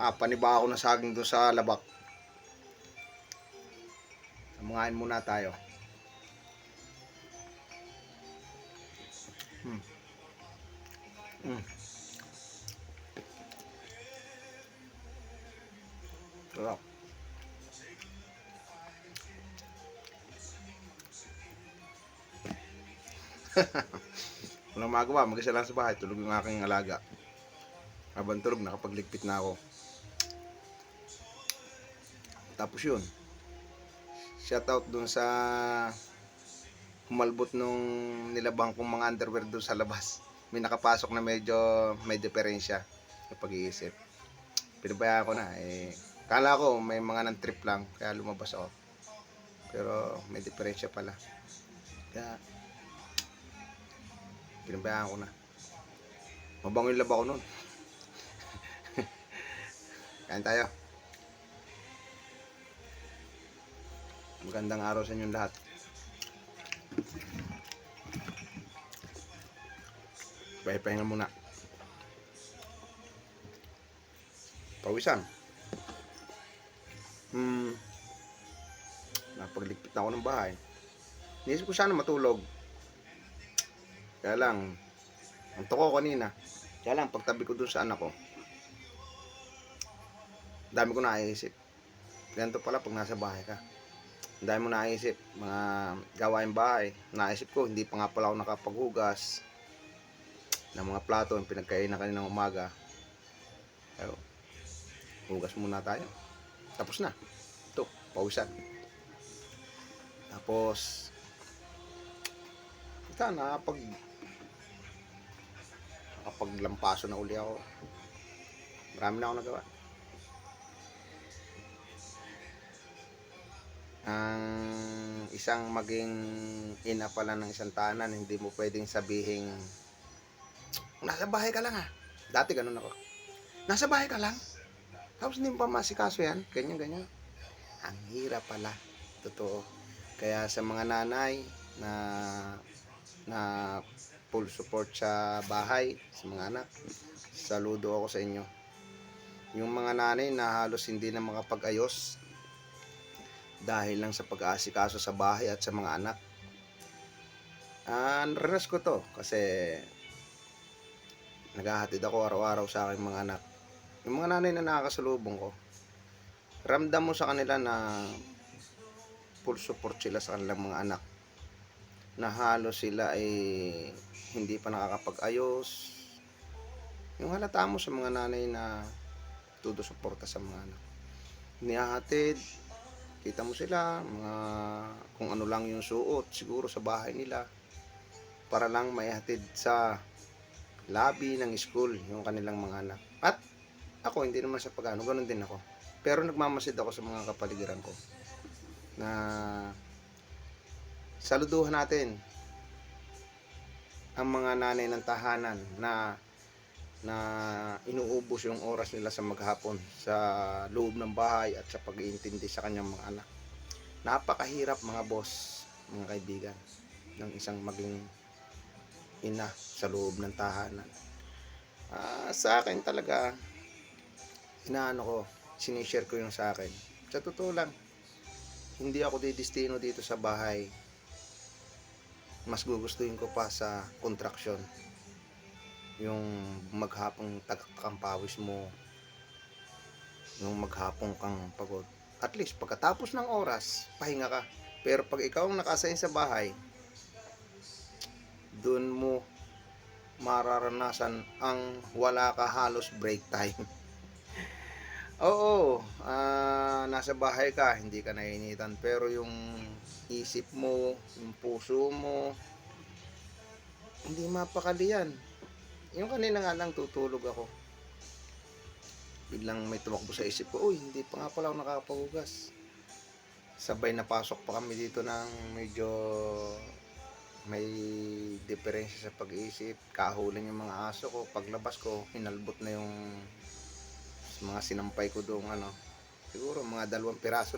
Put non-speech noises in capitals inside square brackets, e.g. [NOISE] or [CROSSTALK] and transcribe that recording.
Nakapaniba ako ng saging doon sa labak. Samangain muna tayo. Hmm. Hmm. Sarap. [LAUGHS] Walang magawa, mag-isa lang sa bahay, tulog yung aking alaga. Habang tulog, nakapagligpit na ako. Tapos yun, shoutout dun sa humalbot nung nilabang kong mga underwear dun sa labas. May nakapasok na medyo may diferensya sa pag-iisip. Pinabayaan ko na eh. Kala ko may mga nang trip lang kaya lumabas ako. Pero may diferensya pala. Kaya pinabayaan ko na. Mabango yung laba ko nun. [LAUGHS] Kain tayo. Magandang araw sa inyong lahat. Pahipahinga muna. Pawisan. Hmm. Napagligpit na ako ng bahay. Niisip ko sana matulog. Kaya lang, ang ko kanina. Kaya lang, pagtabi ko dun sa anak ko, dami ko naisip. Ganito pala pag nasa bahay ka. Dami mo naisip, mga gawain bahay. Naisip ko, hindi pa nga pala ako nakapaghugas ng mga plato yung pinagkainan kaninang umaga. Pero, hugas muna tayo. Tapos na. Ito, pawisan. Tapos, ito, nakapag nakapaglampaso na uli ako. Marami na ako nagawa. Ang isang maging ina pala ng isang tahanan, hindi mo pwedeng sabihing nasa bahay ka lang ah. Dati ganun ako. Nasa bahay ka lang. Tapos hindi pa masikaso yan. Ganyan, ganyan. Ang hirap pala. Totoo. Kaya sa mga nanay na na full support sa bahay, sa mga anak, saludo ako sa inyo. Yung mga nanay na halos hindi na makapag-ayos dahil lang sa pag-aasikaso sa bahay at sa mga anak. Ah, naranas ko to kasi naghahatid ako araw-araw sa aking mga anak. Yung mga nanay na nakakasalubong ko, ramdam mo sa kanila na full support sila sa kanilang mga anak. Na halos sila ay hindi pa nakakapag-ayos. Yung halata mo sa mga nanay na tudo suporta sa mga anak. Nihahatid, kita mo sila, mga kung ano lang yung suot, siguro sa bahay nila, para lang maihatid sa lobby ng school yung kanilang mga anak. At ako, hindi naman sa pagano, ganun din ako. Pero nagmamasid ako sa mga kapaligiran ko na saluduhan natin ang mga nanay ng tahanan na na inuubos yung oras nila sa maghapon sa loob ng bahay at sa pag-iintindi sa kanyang mga anak. Napakahirap mga boss, mga kaibigan, ng isang maging ina sa loob ng tahanan. Ah, sa akin talaga, inaano ko, sinishare ko yung sa akin. Sa totoo lang, hindi ako didistino dito sa bahay. Mas gugustuhin ko pa sa contraction. Yung maghapong tagakampawis mo, yung maghapong kang pagod. At least, pagkatapos ng oras, pahinga ka. Pero pag ikaw ang nakasayin sa bahay, doon mo mararanasan ang wala ka halos break time. [LAUGHS] Oo, ah, nasa bahay ka, hindi ka nainitan, pero yung isip mo, yung puso mo, hindi mapakali yan. Yung kanina nga lang tutulog ako. Biglang may tumakbo sa isip ko, uy, hindi pa nga pala ako nakakapagugas. Sabay na pasok pa kami dito ng medyo may diferensya sa pag-iisip. Kahulin yung mga aso ko. Paglabas ko, hinalbot na yung mga sinampay ko doon ano. Siguro mga dalawang piraso